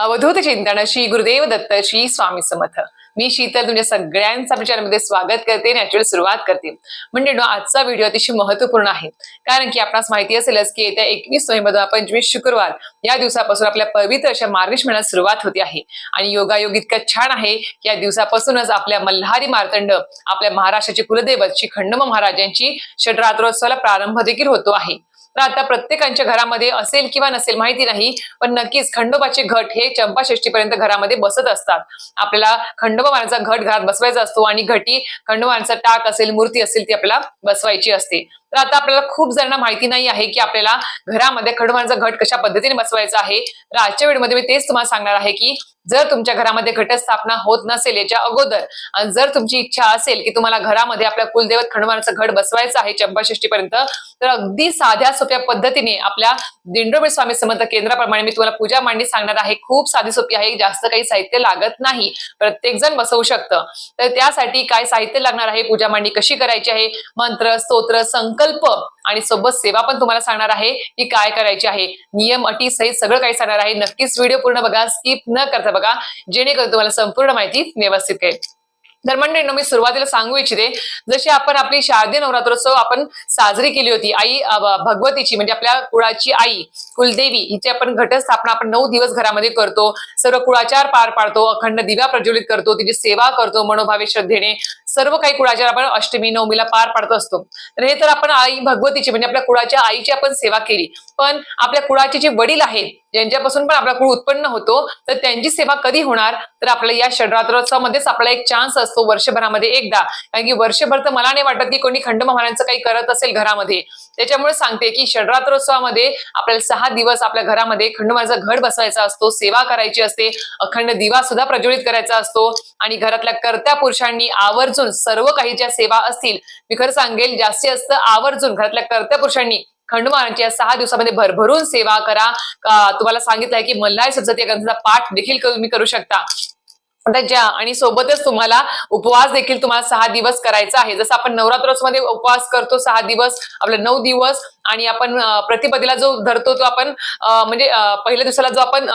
अवधूत चिंतन श्री गुरुदेव दत्त श्री स्वामी समर्थ. मी शीतल तुमच्या सगळ्यांचा आपल्या चॅनलमध्ये स्वागत करते नॅचरल सुरुवात करते. म्हणजे आजचा व्हिडिओ अतिशय महत्त्वपूर्ण आहे. कारण की आपणास माहिती असेलच की येत्या एकवीस नोव्हेंबर पंचवीस शुक्रवार या दिवसापासून आपल्या पवित्र अशा मार्गश महिन्यात सुरुवात होते आहे. आणि योगायोग इतकं छान आहे की या दिवसापासूनच आपल्या मल्हारी मार्तंड आपल्या महाराष्ट्राचे कुलदैवत श्री खंडम महाराजांची षडरात्रोत्सवाला प्रारंभ देखील होतो आहे. तर आता प्रत्येकांच्या घरामध्ये असेल किंवा नसेल माहिती नाही पण नक्कीच खंडोबाचे घट हे चंपाषष्टीपर्यंत घरामध्ये बसत असतात. आपल्याला खंडोबा महाराजचा घट घरात बसवायचा असतो आणि घटी खंडोबा टाक असेल मूर्ती असेल ती आपल्याला बसवायची असते. तर आता आपल्याला खूप जणांना माहिती नाही आहे की आपल्याला घरामध्ये खंडोबाचा घट कशा पद्धतीने बसवायचा आहे. तर आजच्या व्हिडिओमध्ये मी तेच तुम्हाला सांगणार आहे की जर तुमच्या घरामध्ये घटस्थापना होत नसेल याच्या अगोदर आणि जर तुमची इच्छा असेल की तुम्हाला घरामध्ये आपल्या कुलदेवत खंडोबाचं घट बसवायचं आहे चंपाषष्ठी पर्यंत तर अगदी साध्या सोप्या पद्धतीने आपल्या दिंडोबे स्वामी समर्थ केंद्राप्रमाणे मी तुम्हाला पूजा मांडणी सांगणार आहे. खूप साधी सोपी आहे जास्त काही साहित्य लागत नाही. प्रत्येक जण बसवू शकतं. तर त्यासाठी काय साहित्य लागणार आहे? पूजा मांडणी कशी करायची आहे? मंत्र स्तोत्र संकल्प आणि सोबत सेवा पण तुम्हाला सांगणार आहे की काय करायची आहे. नियम अटी सहित सगळं काही सांगणार आहे. नक्कीच व्हिडिओ पूर्ण बघा स्किप न करता बघा जेणेकरून तुम्हाला संपूर्ण माहिती व्यवस्थित कळेल. तर मंडळींना मी सुरुवातीला सांगू इच्छिते जशी आपण आपली शारदीय नवरात्रोत्सव आपण साजरी केली होती आई भगवतीची म्हणजे आपल्या कुळाची आई कुलदेवी हिची आपण घटस्थापना आपण नऊ दिवस घरामध्ये करतो सर्व कुळाचार पार पाडतो अखंड दिव्या प्रज्वलित करतो तिची सेवा करतो मनोभावे श्रद्धेने सर्व काही कुळाच्या आपण अष्टमी नवमीला पार पाडत असतो. तर हे तर आपण आई भगवतीची म्हणजे आपल्या कुळाच्या आईची आपण सेवा केली. पण आपल्या कुळाचे जे वडील आहेत ज्यांच्यापासून पण आपला कुळ उत्पन्न होतो तर त्यांची सेवा कधी होणार? तर आपल्या या षडरात्रोत्सवामध्येच आपला एक चान्स असतो वर्षभरामध्ये एकदा. कारण की वर्षभर तर मला नाही वाटत की कोणी खंड महाराजांचं काही करत असेल घरामध्ये. त्याच्यामुळे सांगते की षडरात्रोत्सवामध्ये आपल्याला सहा दिवस आपल्या घरामध्ये खंडमाचा घड बसवायचा असतो सेवा करायची असते अखंड दिवा सुद्धा प्रज्वलित करायचा असतो आणि घरातल्या कर्त्या पुरुषांनी आवर्जून सर्व काही ज्या सेवा असतील मी खरं सांगेल जास्तीत जास्त आवर्जून घरातल्या कर्त्या पुरुषांनी खंडोबारांची या सहा दिवसामध्ये भरभरून सेवा करा. तुम्हाला सांगितलंय की मल्हारी सप्तती या ग्रंथाचा पाठ देखील तुम्ही करू शकता. आता ज्या आणि सोबतच तुम्हाला उपवास देखील तुम्हाला सहा दिवस करायचा आहे. जसं आपण नवरात्रोत्सवमध्ये उपवास करतो सहा दिवस आपला नऊ दिवस आणि आपण प्रतिपदेला जो धरतो तो आपण म्हणजे पहिल्या दिवसाला जो आपण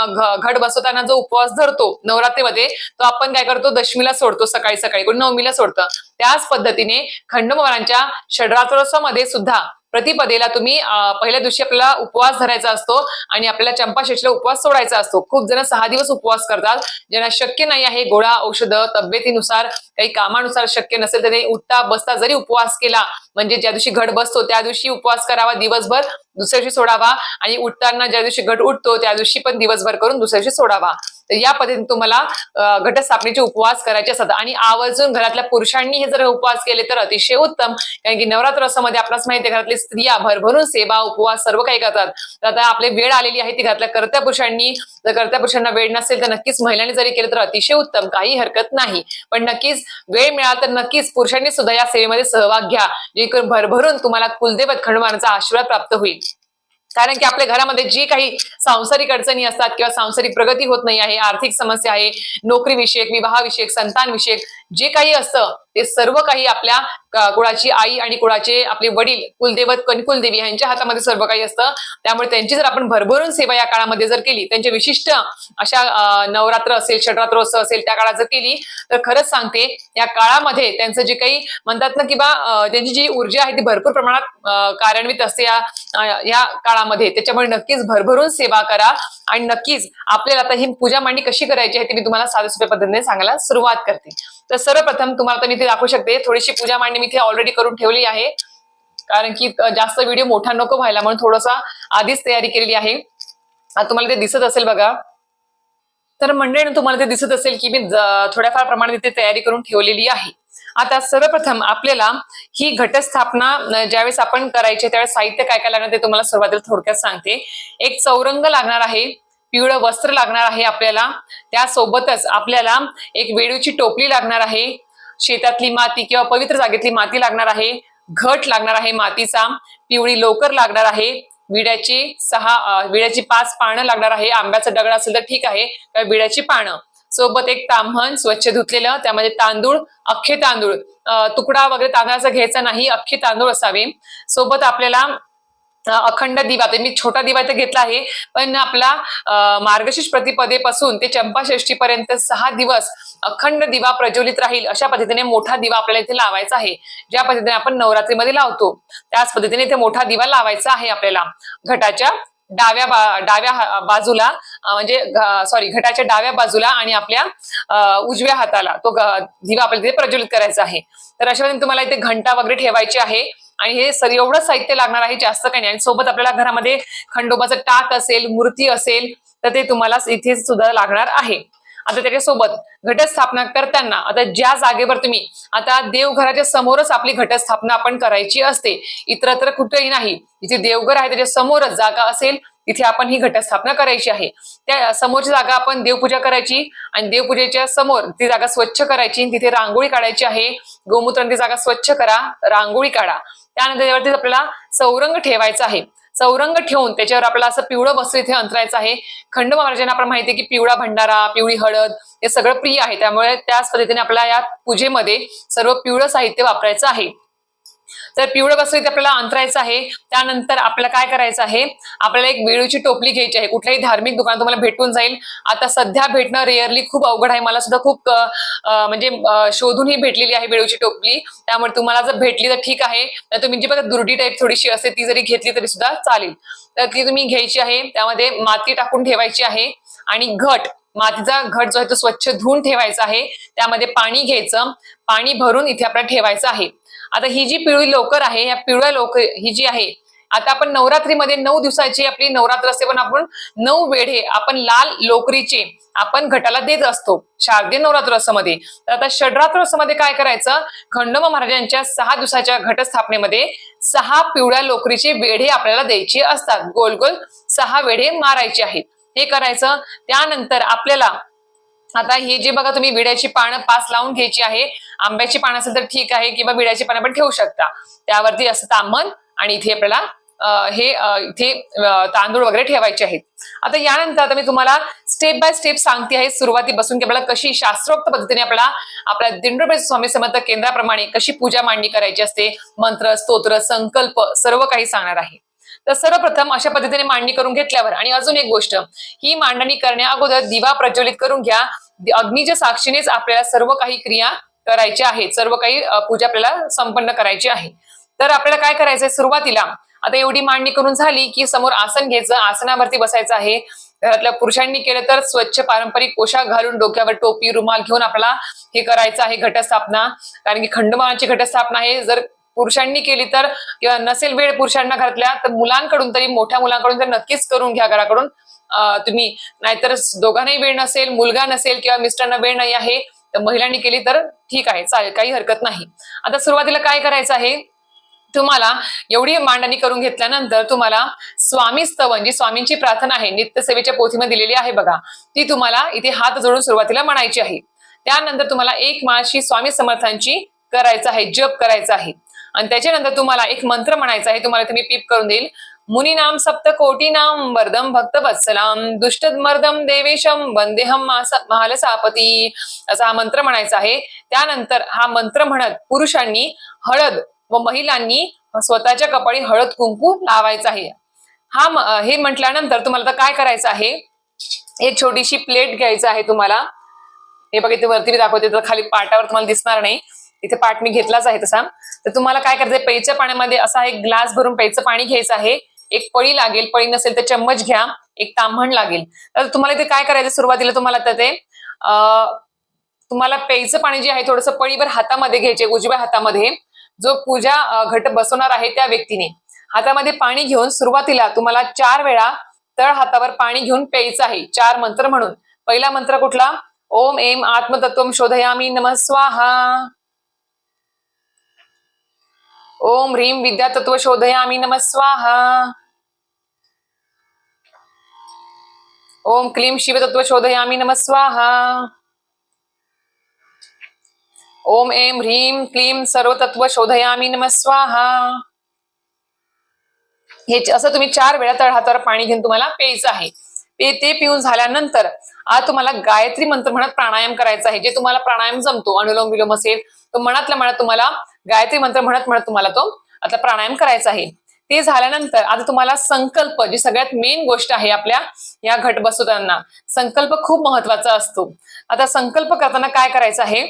घट बसवताना जो उपवास धरतो नवरात्रीमध्ये तो आपण काय करतो? दशमीला सोडतो सकाळी सकाळी. कोणी नवमीला सोडतं? त्याच पद्धतीने खंडोबारांच्या षडरात्रोत्सवामध्ये सुद्धा प्रतिपदेला तुम्ही पहिल्या दिवशी आपल्याला उपवास धरायचा असतो आणि आपल्याला चंपाषष्ठीला उपवास सोडायचा असतो. खूप जण सहा दिवस उपवास करतात. ज्यांना शक्य नाही आहे गोळा औषधं तब्येतीनुसार काही कामानुसार शक्य नसेल तर ते उठता बसता जरी उपवास केला म्हणजे ज्या दिवशी घट बसतो त्या दिवशी उपवास करावा दिवसभर दुसऱ्या दिवशी सोडावा आणि उठताना ज्या दिवशी घट उठतो त्या दिवशी पण दिवसभर करून दुसऱ्या दिवशी सोडावा. तर या पद्धतीने तुम्हाला घटस्थापनेचे उपवास करायचे असतात. आणि आवर्जून घरातल्या पुरुषांनी हे जर उपवास केले तर अतिशय उत्तम. कारण की नवरात्र असं मध्ये आपल्याच माहिती आहे स्त्रिया भरभरून सेवा उपवास सर्व काही करतात. तर आता आपली वेळ आलेली आहे ती घातल्या कर्त्या पुरुषांनी. जर कर्त्या पुरुषांना वेळ नसेल तर नक्कीच महिलांनी जरी केलं तर अतिशय उत्तम काही हरकत नाही. पण नक्कीच वेळ मिळाला तर नक्कीच पुरुषांनी सुद्धा या सेवेमध्ये सहभाग घ्या. जेणेकरून भरभरून तुम्हाला कुलदेवत खंडोबांचा आशीर्वाद प्राप्त होईल. कारण की आपल्या घरामध्ये जी काही सांसारिक अडचणी असतात किंवा सांसारिक प्रगती होत नाही आहे आर्थिक समस्या आहे नोकरीविषयक विवाहविषयक विवाहाविषयक संतान विषयक जे काही असतं ते सर्व काही आपल्या कुळाची आई आणि कुळाचे आपले वडील कुलदेवत कणकुलदेवी यांच्या हातामध्ये सर्व काही असतं. त्यामुळे त्यांची जर आपण भरभरून सेवा या काळामध्ये जर केली त्यांचे विशिष्ट अशा नवरात्र असेल षडरात्रोत्सव असेल त्या काळात जर केली तर खरंच सांगते या काळामध्ये त्यांचं जे काही म्हणतात ना किंवा त्यांची जी ऊर्जा आहे ती भरपूर प्रमाणात कार्यान्वित असते या या काळामध्ये. त्याच्यामुळे नक्कीच भरभरून सेवा करा आणि नक्कीच आपल्याला आता ही पूजा मांडणी कशी करायची आहे ती मी तुम्हाला साध्या सोप्या पद्धतीने सांगायला सुरुवात करते. तर सर्वप्रथम तुम्हाला तर मी ते दाखवू शकते थोडीशी पूजा मांडणी मी इथे ऑलरेडी करून ठेवली आहे. कारण की जास्त व्हिडिओ मोठा नको व्हायला म्हणून थोडासा आधीच तयारी केलेली आहे. तुम्हाला ते दिसत असेल बघा. तर मंडळी तुम्हाला ते दिसत असेल की मी थोड्याफार प्रमाणात इथे तयारी करून ठेवलेली आहे. आता सर्वप्रथम आपल्याला ही घटस्थापना ज्यावेळेस आपण करायची त्यावेळेस साहित्य काय काय लागणार ते तुम्हाला सुरुवातीला थोडक्यात सांगते. एक चौरंग लागणार आहे. पिवळं वस्त्र लागणार आहे आपल्याला. त्यासोबतच आपल्याला एक वेळूची टोपली लागणार आहे. शेतातली माती किंवा पवित्र जागेतली माती लागणार आहे. घट लागणार आहे मातीचा. पिवळी लोकर लागणार आहे. विड्याची सहा विड्याची पाच पानं लागणार आहे. आंब्याचा दगड असेल तर ठीक आहे. किंवा विड्याची पानं. सोबत एक ताम्हण स्वच्छ धुतलेलं. त्यामध्ये तांदूळ अख्खे तांदूळ. तुकडा वगैरे तांदळाचा घ्यायचा नाही. अख्खे तांदूळ असावे. सोबत आपल्याला अखंड दिवा तर मी छोटा दिवा इथे घेतला आहे. पण आपला मार्गशीर्ष प्रतिपदेपासून ते चंपाषष्ठी पर्यंत सहा दिवस अखंड दिवा प्रज्वलित राहील अशा पद्धतीने मोठा दिवा आपल्याला इथे लावायचा आहे. ज्या पद्धतीने आपण नवरात्रीमध्ये लावतो त्याच पद्धतीने इथे मोठा दिवा लावायचा आहे आपल्याला. घटाच्या डाव्या बा, डाव्या बाजूला म्हणजे सॉरी घटाच्या डाव्या बाजूला आणि आपल्या अ, उजव्या हाताला तो दिवा आपल्याला तिथे प्रज्वलित करायचा आहे. तर अशा पद्धतीने तुम्हाला इथे घंटा वगैरे ठेवायची आहे. आणि हे सर एवढं साहित्य लागणार आहे जास्त काही नाही. आणि सोबत आपल्याला घरामध्ये खंडोबाचं टाक असेल मूर्ती असेल तर ते तुम्हाला इथे सुद्धा लागणार आहे. आता त्याच्यासोबत घटस्थापना करताना आता ज्या जागेवर तुम्ही आता देवघराच्या समोरच आपली घटस्थापना आपण करायची असते. इतरत्र कुठेही नाही. जिथे देवघर आहे त्याच्या समोरच जागा असेल तिथे आपण ही घटस्थापना करायची आहे. त्या समोरची जागा आपण देवपूजा करायची आणि देवपूजेच्या समोर ती जागा स्वच्छ करायची आणि तिथे रांगोळी काढायची आहे. गोमूत्र ती जागा स्वच्छ करा रांगोळी काढा. त्यानंतर त्यावरती आपल्याला चौरंग ठेवायचा आहे. चौरंग ठेवून त्याच्यावर आपल्याला असं पिवळं वस्त्र इथे अंतरायचं आहे. खंडोबा महाराजांना आपण माहिती आहे की पिवळा भंडारा पिवळी हळद हे सगळं प्रिय आहे. त्यामुळे त्याच पद्धतीने आपल्याला या पूजेमध्ये सर्व पिवळं साहित्य वापरायचं आहे. तर पिवळं वस्त्र इथे आपल्याला अंतरायचं आहे त्यानंतर आपल्याला काय करायचं आहे आपल्याला एक वेळूची टोपली घ्यायची आहे. कुठल्याही धार्मिक दुकानात तुम्हाला भेटून जाईल. आता सध्या भेटणं रेअरली खूप अवघड आहे. मला सुद्धा खूप म्हणजे शोधूनही शोधून ही भेटलेली आहे वेळूची टोपली. त्यामुळे तुम्हाला जर भेटली तर ठीक आहे. तर तुम्ही जी बघा दुर्डी टाईप थोडीशी असते ती जरी घेतली तरी सुद्धा चालेल. तर ती तुम्ही घ्यायची आहे. त्यामध्ये माती टाकून ठेवायची आहे. आणि घट मातीचा घट जो आहे तो स्वच्छ धुवून ठेवायचा आहे. त्यामध्ये पाणी घ्यायचं. पाणी भरून इथे आपल्याला ठेवायचं आहे. आता ही जी पिवळी लोकर आहे या पिवळ्या लोकर ही जी आहे आता आपण नवरात्रीमध्ये नऊ दिवसाची आपली नवरात्र असते पण आपण नऊ वेढे आपण लाल लोकरीचे आपण घटाला देत असतो शारदीय नवरात्र असमध्ये. तर आता षडरात्रोत्सवामध्ये काय करायचं? खंडोबा महाराजांच्या सहा दिवसाच्या घटस्थापनेमध्ये सहा पिवळ्या लोकरीचे वेढे आपल्याला द्यायचे असतात. गोल गोल सहा वेढे मारायचे आहेत. हे करायचं. त्यानंतर आपल्याला आता हे जे बघा तुम्ही विड्याची पानं पास लावून घ्यायची आहे आंब्याची पानं असेल तर ठीक आहे किंवा विड्याची पानं पण ठेवू शकता. त्यावरती असं तांबण आणि इथे आपल्याला हे इथे तांदूळ वगैरे ठेवायचे आहेत. आता यानंतर आता मी तुम्हाला स्टेप बाय स्टेप सांगते आहे सुरुवातीपासून की आपल्याला कशी शास्त्रोक्त पद्धतीने आपल्याला आपल्या दिंडोबे स्वामी समर्थ केंद्राप्रमाणे कशी पूजा मांडणी करायची असते मंत्र स्तोत्र संकल्प सर्व काही सांगणार आहे. तर सर्वप्रथम अशा पद्धतीने मांडणी करून घेतल्यावर आणि अजून एक गोष्ट ही मांडणी करण्या अगोदर दिवा प्रज्वलित करून घ्या अग्नीच्या साक्षीनेच आपल्याला सर्व काही क्रिया करायच्या आहेत सर्व काही पूजा आपल्याला संपन्न करायची आहे. तर आपल्याला काय करायचंय? सुरुवातीला आता एवढी मांडणी करून झाली की समोर आसन घ्यायचं आसनावरती बसायचं आहे. घरातल्या पुरुषांनी केलं तर स्वच्छ पारंपरिक पोशाख घालून डोक्यावर टोपी रुमाल घेऊन आपल्याला हे करायचं आहे घटस्थापना. कारण की खंडमानाची घटस्थापना आहे. जर पुरुषांनी केली तर किंवा नसेल वेळ पुरुषांना घरातल्या तर मुलांकडून तरी मोठ्या मुलांकडून तर नक्कीच करून घ्या घराकडून. तुम्ही नाहीतर दोघांनाही वेळ नसेल मुलगा नसेल किंवा मिस्टरांना वेळ नाही आहे तर महिलांनी केली तर ठीक आहे चालेल काही हरकत नाही. आता सुरुवातीला काय करायचं आहे? तुम्हाला एवढी मांडणी करून घेतल्यानंतर तुम्हाला स्वामी स्तवन जी म्हणजे स्वामींची प्रार्थना आहे नित्यसेवेच्या पोथीमध्ये दिलेली आहे बघा. ती तुम्हाला इथे हात जोडून सुरुवातीला म्हणायची आहे. त्यानंतर तुम्हाला एक माळशी स्वामी समर्थांची करायचं आहे जप करायचा आहे. आणि त्याच्यानंतर तुम्हाला एक मंत्र म्हणायचा आहे तुम्हाला तुम्ही मी पीप करून देईल. मुनीनाम सप्त कोटी नाम वरदम भक्त वत्सलाम दुष्ट मर्दम देवेशम वंदेहम महालसापती असा हा मंत्र म्हणायचा आहे. त्यानंतर हा मंत्र म्हणत पुरुषांनी हळद व महिलांनी स्वतःच्या कपाळी हळद कुंकू लावायचा आहे. हा हे म्हटल्यानंतर तुम्हाला आता काय करायचं आहे? एक छोटीशी प्लेट घ्यायचं आहे तुम्हाला. हे बघा इथे वरती मी दाखवते तर खाली पाटावर तुम्हाला दिसणार नाही. इथे पाट मी घेतलाच आहे तसा. तर तुम्हाला काय करायचं प्यायच्या पाण्यामध्ये असा एक ग्लास भरून प्यायचं पाणी घ्यायचं आहे. एक पळी लागेल पळी नसेल तर चम्मच घ्या एक तांभण लागेल. तर तुम्हाला इथे काय करायचं सुरुवातीला तुम्हाला तर ते तुम्हाला प्यायचं पाणी जे आहे थोडंसं पळीभर हातामध्ये घ्यायचे उजव्या हातामध्ये. जो पूजा घट बसवणार आहे त्या व्यक्तीने. हातामध्ये पाणी घेऊन सुरुवातीला तुम्हाला चार वेळा तळ हातावर पाणी घेऊन प्यायचं आहे. चार मंत्र म्हणून. पहिला मंत्र कुठला? ओम एम आत्मतत्व शोधयामी नमस्वाहा स्वाहा ओम ह्रीम विद्यातत्व शोधयामी नम स्वाहा। ओम क्लीम शिवतत्व शोधयामी नम स्वाहा। ओम एम ह्रीम क्लीम सर्वतत्व शोधयामी नम स्वाहा। हे असं तुम्ही चार वेळा तळ हातावर पाणी घेऊन तुम्हाला प्यायचं आहे. ते ते पिऊन झाल्यानंतर आज तुम्हाला गायत्री मंत्र म्हणत प्राणायाम करायचा आहे. जे तुम्हाला प्राणायाम जमतो अनुलोम विलोम असेल तो मनातल्या मनात तुम्हाला गायत्री मंत्र म्हणत म्हणत तुम्हाला तो आता प्राणायाम करायचा आहे. ते झाल्यानंतर आता तुम्हाला संकल्प जी सगळ्यात मेन गोष्ट आहे आपल्या या घट बसवताना संकल्प खूप महत्त्वाचा असतो. आता संकल्प करताना काय करायचं आहे?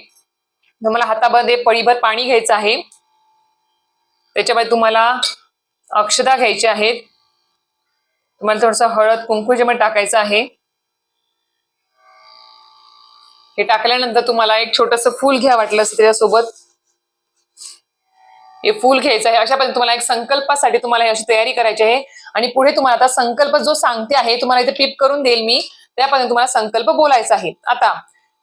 तुम्हाला हातामध्ये पळीभर पाणी घ्यायचं आहे. त्याच्यामध्ये तुम्हाला अक्षदा घ्यायच्या आहेत. तुम्हाला थोडस हळद कुंकू याच्यामध्ये टाकायचं आहे. हे टाकल्यानंतर तुम्हाला एक छोटस फूल घ्या वाटलं त्याच्यासोबत. हे फूल घ्यायचं आहे. अशा तुम्हाला एक संकल्पासाठी तुम्हाला ही अशी तयारी करायची आहे. आणि पुढे तुम्हाला आता संकल्प जो सांगते आहे तुम्हाला इथे टिप करून देईल मी. त्यापर्यंत तुम्हाला संकल्प बोलायचा आहे. आता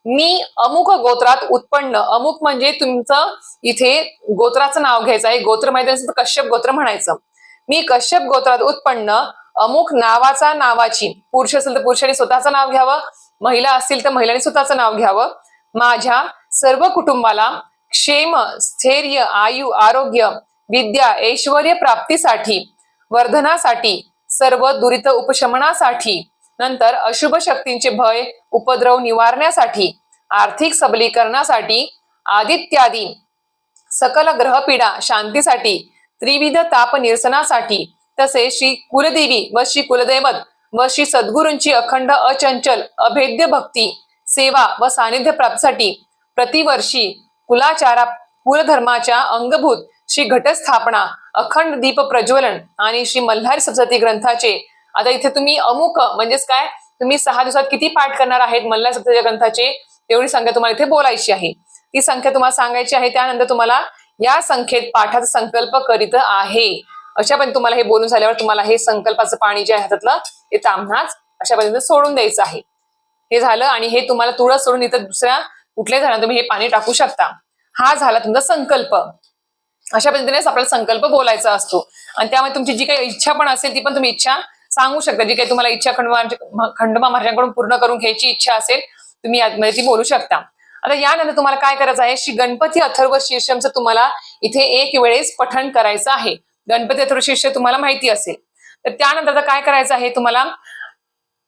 मी अमुक गोत्रात उत्पन्न अमुक म्हणजे तुमचं इथे गोत्राचं नाव घ्यायचं आहे. गोत्र माहिती असेल तर कश्यप गोत्र म्हणायचं. मी कश्यप गोत्रात उत्पन्न अमुक नावाचा नावाची पुरुष असेल तर पुरुषाने स्वतःचं नाव घ्यावं. महिला असतील तर महिलांनी स्वतःचं नाव घ्यावं. माझ्या सर्व कुटुंबाला क्षेम स्थैर्य आयु आरोग्य विद्या ऐश्वर प्राप्तीसाठी वर्धनासाठी सर्व दुरित उपशमनासाठी नंतर अशुभ शक्तींचे भय उपद्रव निवारण्यासाठी आर्थिक सबलीकरणासाठी आदित्यादी सकल ग्रहपीडा शांतीसाठी त्रिविध ताप निरसनासाठी तसेच श्री कुलदेवी व श्री कुलदैवत व श्री सद्गुरूंची अखंड अचंचल अभेद्य भक्ती सेवा व सानिध्य प्राप्तीसाठी प्रतिवर्षी कुलाचारा कुलधर्माच्या अंगभूत श्री घटस्थापना अखंड दीप प्रज्वलन आणि श्री मल्हारी सप्तती ग्रंथाचे. आता इथे तुम्ही अमुक म्हणजेच काय? तुम्ही सहा दिवसात किती पाठ करणार आहेत मल्हारी सप्तती ग्रंथाचे? तेवढी संख्या तुम्हाला इथे बोलायची आहे. ती संख्या तुम्हाला सांगायची आहे त्यानंतर तुम्हाला या संख्येत पाठाचा संकल्प करीत आहे. अशा पण तुम्हाला हे बोलून झाल्यावर तुम्हाला हे संकल्पाचं पाणी जे आहे हातातलं ते तांबणाच अशा पद्धतीने सोडून द्यायचं आहे. हे झालं आणि हे तुम्हाला तुळस सोडून इथं दुसऱ्या कुठल्याही झाडाला तुम्ही हे पाणी टाकू शकता? हा झाला तुमचा संकल्प. अशा पद्धतीनेच आपल्याला संकल्प बोलायचा असतो. आणि त्यामुळे तुमची जी काही इच्छा पण असेल ती पण तुम्ही इच्छा सांगू शकता. जी काही तुम्हाला इच्छा खंडोबा खंडोबा महाराजांकडून पूर्ण करून घ्यायची इच्छा असेल तुम्ही यामध्ये ती बोलू शकता. आता यानंतर तुम्हाला काय करायचं आहे? श्री गणपती अथर्व शीर्षमचं तुम्हाला इथे एक वेळेस पठण करायचं आहे. गणपती अथर्व शीर्ष तुम्हाला माहिती असेल. तर त्यानंतर आता काय करायचं आहे तुम्हाला?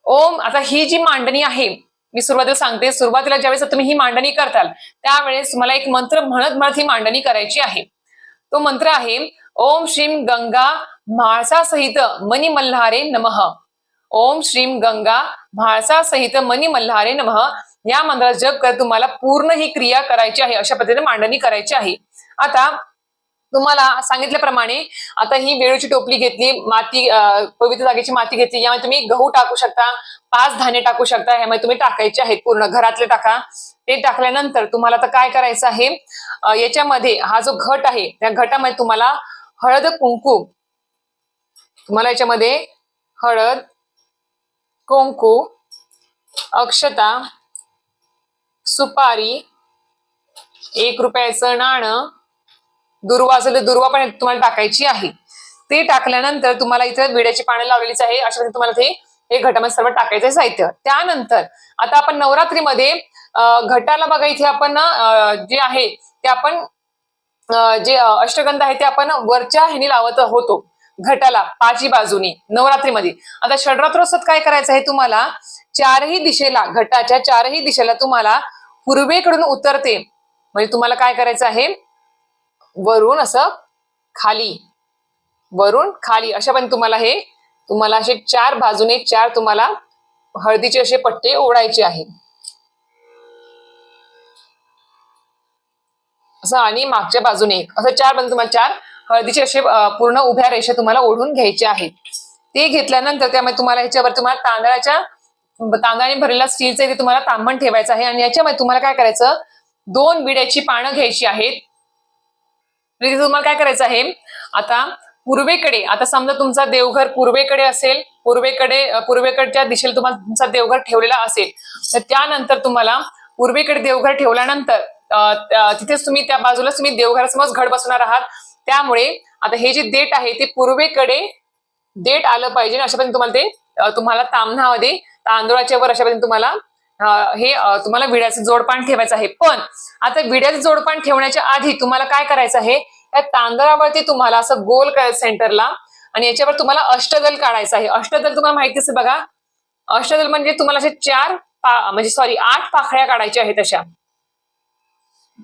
ओम आता ही जी मांडणी आहे मी सुरुवातीला सांगते सुरुवातीला ज्यावेळेस तुम्ही ही मांडणी करताल त्यावेळेस तुम्हाला एक मंत्र म्हणत म्हणत ही मांडणी करायची आहे. तो मंत्र आहे ओम श्रीम गंगा म्हाळसा सहित मनी मल्हारे नमः. ओम श्रीम गंगा म्हाळसा सहित मनी मल्हारे नमः. या मंत्राचा जप करत तुम्हाला पूर्ण ही क्रिया करायची आहे अशा पद्धतीने मांडणी करायची आहे. आता तुम्हाला सांगितल्याप्रमाणे आता ही वेळूची टोपली घेतली माती पवित्र जागेची माती घेतली यामध्ये तुम्ही गहू टाकू शकता पाच धान्य टाकू शकता यामध्ये तुम्ही टाकायचे आहेत पूर्ण घरातले टाका. ते टाकल्यानंतर तुम्हाला आता काय करायचं आहे? याच्यामध्ये हा जो घट आहे त्या घटामध्ये तुम्हाला हळद कुंकू तुम्हाला याच्यामध्ये हळद कुंकू अक्षता सुपारी एक रुपयाचं नाणं दुर्वा असेल तर दुर्वा पण तुम्हाला टाकायची आहे. ते टाकल्यानंतर तुम्हाला इथे विड्याची पानं लावलेलीच आहे. अशा तुम्हाला ते हे घटामध्ये सर्व टाकायचं साहित्य. त्यानंतर आता आपण नवरात्रीमध्ये घटाला बघा इथे आपण जे आहे ते आपण जे अष्टगंध आहे ते आपण वरच्या ह्याने लावत होतो. घटाला पाची बाजूनी नवरात्रीमध्ये. आता षडरात्रोत्सवात काय करायचं आहे तुम्हाला? चारही दिशेला घटाच्या चारही दिशेला तुम्हाला पूर्वेकडून उतरते. म्हणजे तुम्हाला काय करायचं आहे? वरून असं खाली. वरून खाली. अशा पण तुम्हाला हे तुम्हाला असे चार बाजूने चार तुम्हाला हळदीचे असे पट्टे ओढायचे आहे असं आणि मागच्या बाजूने एक. असं चार बाजू तुम्हाला चार हळदीचे असे पूर्ण उभ्या रेषा तुम्हाला ओढून घ्यायचे आहेत. ते घेतल्यानंतर त्यामध्ये तुम्हाला ह्याच्यावर तुम्हाला तांदळाच्या तांदळाने भरलेला स्टीलचं तुम्हाला तांबण ठेवायचं आहे. आणि याच्यामध्ये तुम्हाला काय करायचं? दोन विड्याची पानं घ्यायची आहेत. तिथे तुम्हाला काय करायचं आहे? आता पूर्वेकडे आता समजा तुमचा देवघर पूर्वेकडे असेल पूर्वेकडे पूर्वेकडच्या दिशेला तुम्हाला तुमचा देवघर ठेवलेला असेल तर त्यानंतर तुम्हाला पूर्वेकडे देवघर ठेवल्यानंतर तिथेच तुम्ही त्या बाजूला तुम्ही देवघरासमोर घड बसवणार आहात. त्यामुळे आता हे जे देट आहे ते पूर्वेकडे देट आलं पाहिजे अशा पद्धतीने तुम्हाला ते तुम्हाला तामणामध्ये तांदुळाच्या वर अशा पद्धतीने तुम्हाला हे तुम्हाला विड्याचं जोडपान ठेवायचं आहे. पण आता विड्याचं जोडपान ठेवण्याच्या आधी तुम्हाला काय करायचं आहे? या तांदळावरती तुम्हाला असं गोल करायचं सेंटरला आणि याच्यावर तुम्हाला अष्टदल काढायचं आहे. अष्टदल तुम्हाला माहिती असेल बघा. अष्टदल म्हणजे तुम्हाला असे चार पा म्हणजे सॉरी आठ पाखळ्या काढायच्या आहेत अशा.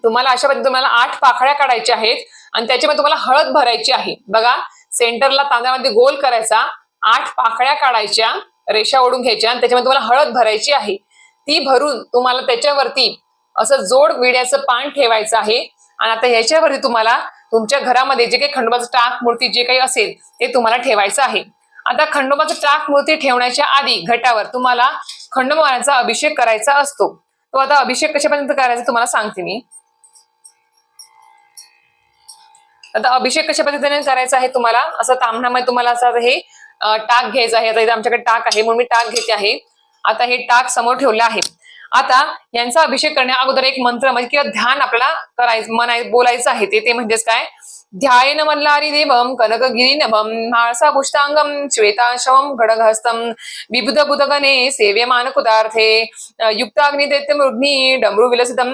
तुम्हाला अशा पद्धतीने तुम्हाला आठ पाखळ्या काढायच्या आहेत आणि त्याच्यामध्ये तुम्हाला हळद भरायची आहे. बघा सेंटरला तांदळामध्ये गोल करायचा आठ पाकळ्या काढायच्या रेषा ओढून घ्यायच्या आणि त्याच्यामध्ये तुम्हाला हळद भरायची आहे. ती भरून तुम्हाला त्याच्यावरती असं जोड विड्याचं पान ठेवायचं आहे आणि आता ह्याच्यावरती तुम्हाला तुमच्या घरामध्ये जे काही खंडोबाचं टाक मूर्ती जे काही असेल ते तुम्हाला ठेवायचं आहे. आता खंडोबाचं टाक मूर्ती ठेवण्याच्या आधी घटावर तुम्हाला खंडोबाचा अभिषेक करायचा असतो. तो आता अभिषेक कशापर्यंत करायचा तुम्हाला सांगते मी. आता अभिषेक कशा पद्धतीने करायचा आहे तुम्हाला? असं तामणामध्ये तुम्हाला असं हे टाक घ्यायचं आहे. आता इथे आमच्याकडे टाक आहे म्हणून मी टाक घेते आहे. आता हे टाक समोर ठेवलं आहे. आता यांचा अभिषेक करण्या अगोदर एक मंत्र म्हणजे किंवा ध्यान आपल्याला करायचं मनाय बोलायचं आहे ते ते म्हणजेच काय? ध्यायन मल्लारी देवम कनकगिरी नभम म्हाळसा पुष्टांगम श्वेताशवम गडघस्तम विबुध बुधगणे सेव्यमान कुदार्थे युक्ताग्निदैत्यम रुग्णी डमरू विलसितम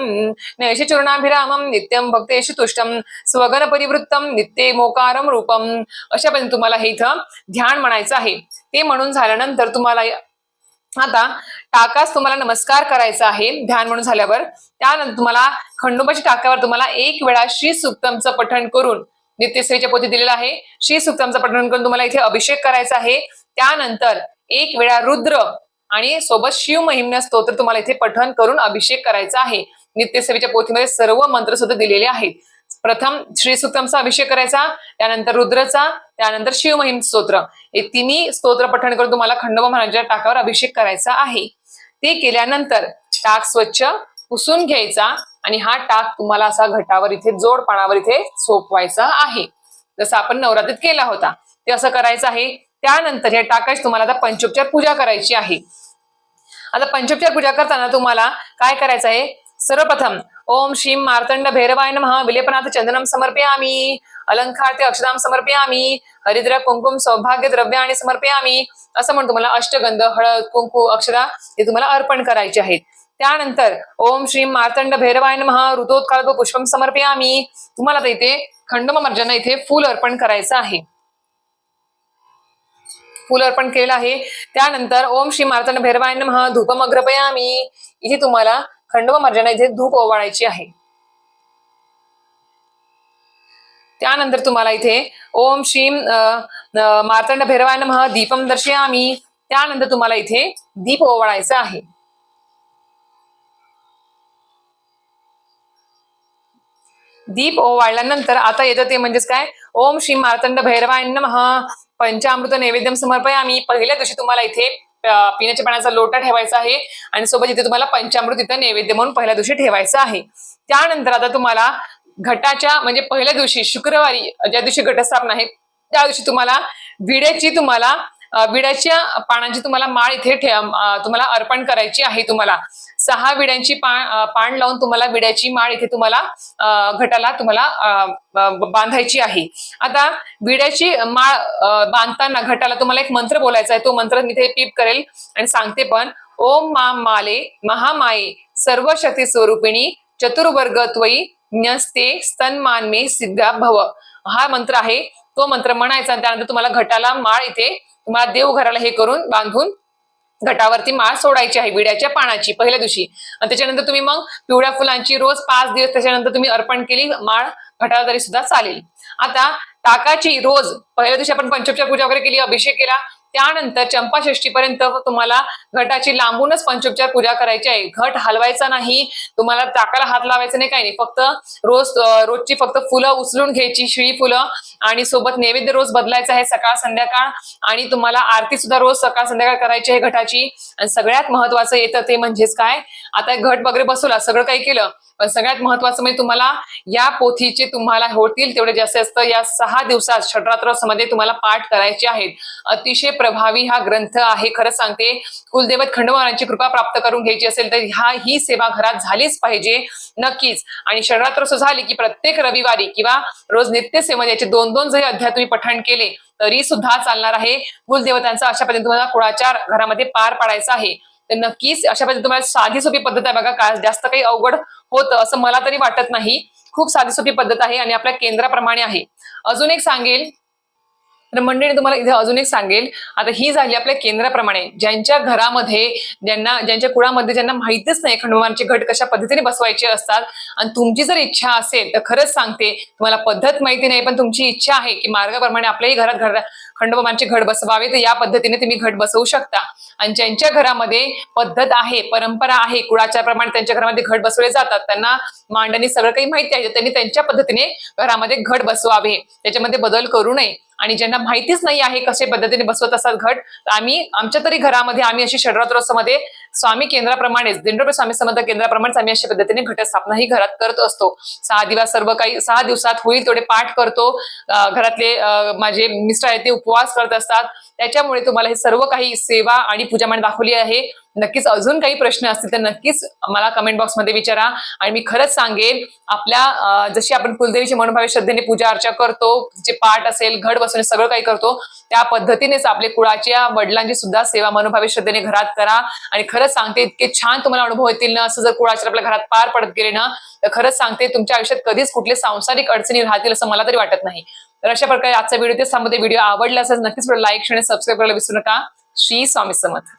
नैश चूर्णाभिरामम नित्यम भक्तेश तुष्टम स्वगन परिवृत्तम नित्ये मोकारम रूपम अशा पद्धतीने तुम्हाला हे इथं ध्यान म्हणायचं आहे. ते म्हणून झाल्यानंतर तुम्हाला आता टाकास तुम्हाला नमस्कार करायचा आहे ध्यान म्हणून झाल्यावर. त्यानंतर तुम्हाला खंडोबाच्या टाकावर तुम्हाला एक वेळा श्री सुक्तमचं पठण करून नित्यश्रीच्या पोथी दिलेलं आहे. श्री सुक्तमचं पठण करून तुम्हाला इथे अभिषेक करायचा आहे. त्यानंतर एक वेळा रुद्र आणि सोबत शिव महिम्न स्तोत्र तुम्हाला इथे पठण करून अभिषेक करायचा आहे. नित्यसेवेच्या पोथीमध्ये सर्व मंत्र सुद्धा दिलेले आहेत. प्रथम श्री सुक्तमचा अभिषेक करायचा त्यानंतर रुद्रचा त्यानंतर शिवमहिम स्तोत्र. हे तिन्ही स्तोत्र पठण करून तुम्हाला खंडोबा महाराजांच्या टाकावर अभिषेक करायचा आहे. ते केल्यानंतर टाक स्वच्छ पुसून घ्यायचा आणि हा टाक तुम्हाला असा घटावर इथे जोड पानावर इथे सोपवायचा आहे. जसं आपण नवरात्रीत केला होता ते असं करायचं आहे. त्यानंतर या टाकाची तुम्हाला आता पंचोपचार पूजा करायची आहे. आता पंचोपचार पूजा करताना तुम्हाला काय करायचं आहे? सर्वप्रथम ओम श्रीम मार्तंड भैरवाय नमः विलेपनाथ चंदनम समर्पयामी अलंकार ते अक्षदाम समर्पयामी हरिद्र कुंकुम सौभाग्य द्रव्य आणि समर्पयामी असं म्हणून तुम्हाला अष्टगंध हळद कुंकू अक्षरा हे तुम्हाला अर्पण करायचे आहेत. त्यानंतर ओम श्रीम मार्तंड भैरवाय नमः ऋतोत्काल पुष्पम समर्पयामी. तुम्हाला तर इथे खंडोबा मार्जांना इथे फूल अर्पण करायचं आहे. फूल अर्पण केलेलं आहे. त्यानंतर ओम श्री मार्तंड भैरवाय नमः धूपम अग्रपयामी इथे तुम्हाला खंडोबा मर्जना इथे धूप ओवाळायची आहे. त्यानंतर तुम्हाला इथे ओम श्रीम मार्तंड भैरवाय नमः दीपम दर्शयामी. त्यानंतर तुम्हाला इथे दीप ओवाळायचं आहे. दीप ओवाळल्यानंतर आता येतं ते म्हणजेच काय? ओम श्री मार्तंड भैरवाय नमः. पंचामृत नैवेद्यम समर्पयामी. पहिल्या दिवशी तुम्हाला इथे पिण्याच्या पाण्याचा लोटा ठेवायचा आहे आणि सोबत इथे तुम्हाला पंचामृत इथं नैवेद्य म्हणून पहिल्या दिवशी ठेवायचं आहे. त्यानंतर आता तुम्हाला घटाच्या म्हणजे पहिल्या दिवशी शुक्रवारी ज्या दिवशी घटस्थापना आहे त्या दिवशी तुम्हाला विड्याची तुम्हाला विड्याच्या पानांची तुम्हाला माळ इथे तुम्हाला अर्पण करायची आहे तुम्हाला. सहा विड्यांची पान पान लावून तुम्हाला विड्याची माळ इथे तुम्हाला घटाला तुम्हाला बांधायची आहे. आता विड्याची माळ बांधताना घटाला तुम्हाला एक मंत्र बोलायचा आहे. तो मंत्र मी इथे करेल आणि सांगते पण ओम मा माले महामाये सर्व शक्ती स्वरूपिणी चतुर्वर्ग त्वयी न्यस्ते स्तनमान मे सिद्धा भव. हा मंत्र आहे. तो मंत्र म्हणायचा आणि त्यानंतर तुम्हाला घटाला माळ इथे तुम्हाला देवघराला हे करून बांधून घटावरती माळ सोडायची आहे विड्याच्या पानाची पहिल्या दिवशी. आणि त्याच्यानंतर तुम्ही मग पिवळ्या फुलांची रोज पाच दिवस त्याच्यानंतर तुम्ही अर्पण केली माळ घटाला तरी सुद्धा चालेल. आता टाकाची रोज पहिल्या दिवशी आपण पंचमच्या पूजा वगैरे केली अभिषेक केला त्यानंतर चंपाषष्टी पर्यंत तुम्हाला घटाची लांबूनच पंचोपचार पूजा करायची आहे. घट हलवायचा नाही तुम्हाला टाकाला हात लावायचा नाही काही नाही. फक्त रोज रोजची फक्त फुलं उचलून घ्यायची शिळी फुलं आणि सोबत नैवेद्य रोज बदलायचा आहे सकाळ संध्याकाळ आणि तुम्हाला आरती सुद्धा रोज सकाळ संध्याकाळ करायची आहे घटाची. आणि सगळ्यात महत्वाचं येतं ते म्हणजेच काय? आता घट वगैरे बसवला सगळं काही केलं. पण सगळ्यात महत्वाचं म्हणजे तुम्हाला या पोथीचे तुम्हाला होतील तेवढे जास्त जास्त या सहा दिवसात षड्रात्रामध्ये तुम्हाला पाठ करायचे आहेत. अतिशय प्रभावी हा ग्रंथ आहे. खरं सांगते कुलदेवत खंडोबारांची कृपा प्राप्त करून घ्यायची असेल तर हा ही सेवा घरात झालीच पाहिजे. नक्कीच. आणि षडरात्र असं झाली की प्रत्येक रविवारी किंवा रोज नित्य याचे दोन दोन जरी अध्याय तुम्ही पठण केले तरी सुद्धा चालणार आहे. कुलदेवतांचा अशा पद्धतीने तुम्हाला कुळाचार घरामध्ये पार पाडायचा आहे. तर नक्कीच अशा पद्धती तुम्हाला साधी सोपी पद्धत आहे बघा का जास्त काही अवघड होतं असं मला तरी वाटत नाही. खूप साधी सोपी पद्धत आहे आणि आपल्या केंद्राप्रमाणे आहे. अजून एक सांगेल तर मंडळी तुम्हाला इथे अजून एक सांगेल. आता ही झाली आपल्या केंद्राप्रमाणे. ज्यांच्या घरामध्ये ज्यांना ज्यांच्या कुळामध्ये ज्यांना माहितीच नाही खंडोबांचे घट कशा पद्धतीने बसवायचे असतात आणि तुमची जर इच्छा असेल तर खरंच सांगते तुम्हाला पद्धत माहिती नाही पण तुमची इच्छा आहे की मार्गाप्रमाणे आपल्याही घरात घर खंडोबांचे घट बसवावे तर या पद्धतीने तुम्ही घट बसवू शकता. आणि ज्यांच्या घरामध्ये पद्धत आहे परंपरा आहे कुळाच्याप्रमाणे त्यांच्या घरामध्ये घट बसवले जातात त्यांना मांडणी सगळं काही माहिती आहे त्यांनी त्यांच्या पद्धतीने घरामध्ये घट बसवावे. त्याच्यामध्ये बदल करू नये. आणि ज्यांना माहितीच नाही आहे कशा पद्धतीने बसवत असतात घट तर आम्ही आमच्या तरी घरामध्ये आम्ही अशी षडरात्रोत्सवमध्ये स्वामी केंद्राप्रमाणेच दिंडोबे स्वामी समर्थ केंद्राप्रमाणेच आम्ही अशा पद्धतीने घटस्थापना ही घरात करत असतो. सहा दिवस सर्व काही सहा दिवसात होईल तेवढे पाठ करतो. घरातले माझे मिस्टर आहेत ते उपवास करत असतात. त्याच्यामुळे तुम्हाला हे सर्व काही सेवा आणि पूजामान दाखवली आहे. नक्कीच अजून काही प्रश्न असतील तर नक्कीच मला कमेंट बॉक्समध्ये विचारा. आणि मी खरंच सांगेन आपल्या जशी आपण कुलदेवीची मनोभावी श्रद्धेने पूजा अर्चा करतो जे पाठ असेल घड बसवणे सगळं काही करतो त्या पद्धतीनेच आपले कुळाच्या वडिलांची सुद्धा सेवा मनोभावी श्रद्धेने घरात करा. आणि खरंच सांगते इतके छान तुम्हाला अनुभव येतील ना असं जर कुळाचार आपल्या घरात पार पडत गेले ना तर खरंच सांगते तुमच्या आयुष्यात कधीच कुठले सांसारिक अडचणी राहतील असं मला तरी वाटत नाही. तर अशा प्रकारे आजचा व्हिडिओ ते सांगते व्हिडिओ आवडला असेल नक्कीच लाईक आणि सबस्क्राईब करायला विसरू नका. श्री स्वामी समर्थ.